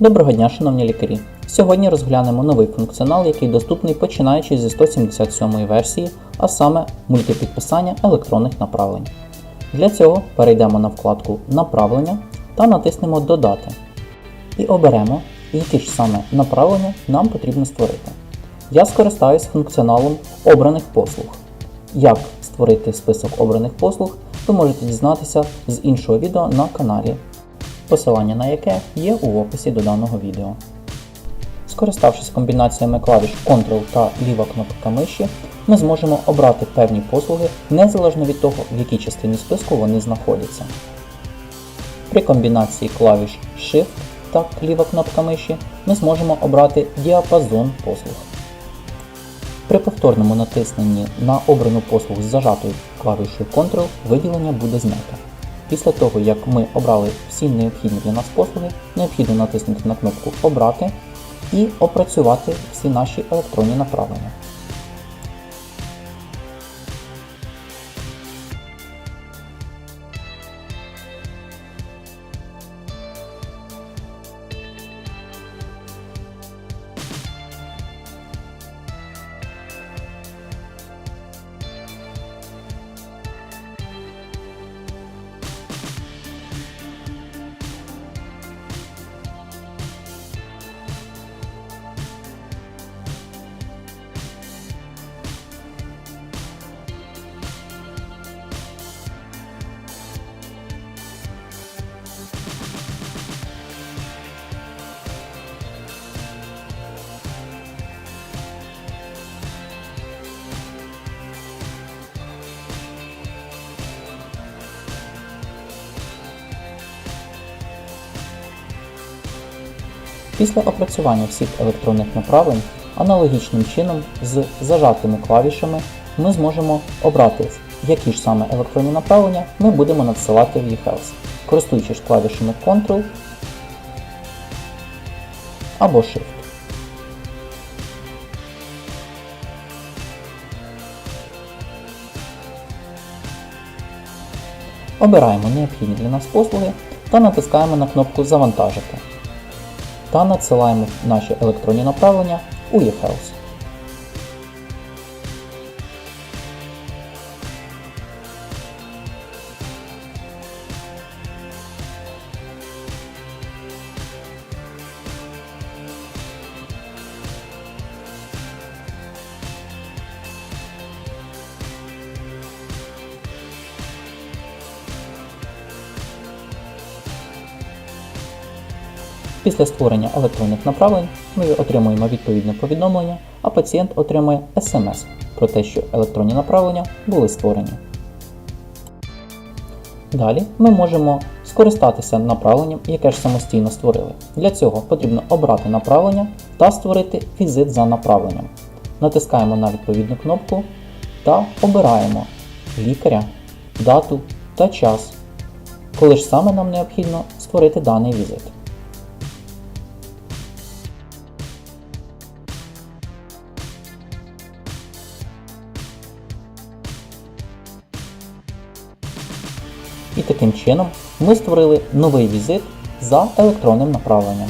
Доброго дня, шановні лікарі! Сьогодні розглянемо новий функціонал, який доступний починаючи зі 177 версії, а саме мультипідписання електронних направлень. Для цього перейдемо на вкладку Направлення та натиснемо Додати і оберемо, які ж саме направлення нам потрібно створити. Я скористаюсь функціоналом обраних послуг. Як створити список обраних послуг, ви можете дізнатися з іншого відео на каналі, посилання на яке є у описі до даного відео. Скориставшись комбінаціями клавіш Ctrl та ліва кнопка миші, ми зможемо обрати певні послуги незалежно від того, в якій частині списку вони знаходяться. При комбінації клавіш Shift та ліва кнопка миші ми зможемо обрати діапазон послуг. При повторному натисненні на обрану послугу з зажатою клавішою Ctrl виділення буде знято. Після того, як ми обрали всі необхідні для нас послуги, необхідно натиснути на кнопку Обрати і опрацювати всі наші електронні направлення. Після опрацювання всіх електронних направлень аналогічним чином з зажатими клавішами ми зможемо обрати, які ж саме електронні направлення ми будемо надсилати в eHealth, користуючись клавішами Ctrl або Shift. Обираємо необхідні для нас послуги та натискаємо на кнопку Завантажити та надсилаємо наші електронні направлення у eHealth. Після створення електронних направлень ми отримуємо відповідне повідомлення, а пацієнт отримує SMS про те, що електронні направлення були створені. Далі ми можемо скористатися направленням, яке ж самостійно створили. Для цього потрібно обрати направлення та створити візит за направленням. Натискаємо на відповідну кнопку та обираємо лікаря, дату та час, коли ж саме нам необхідно створити даний візит. І таким чином ми створили новий візит за електронним направленням.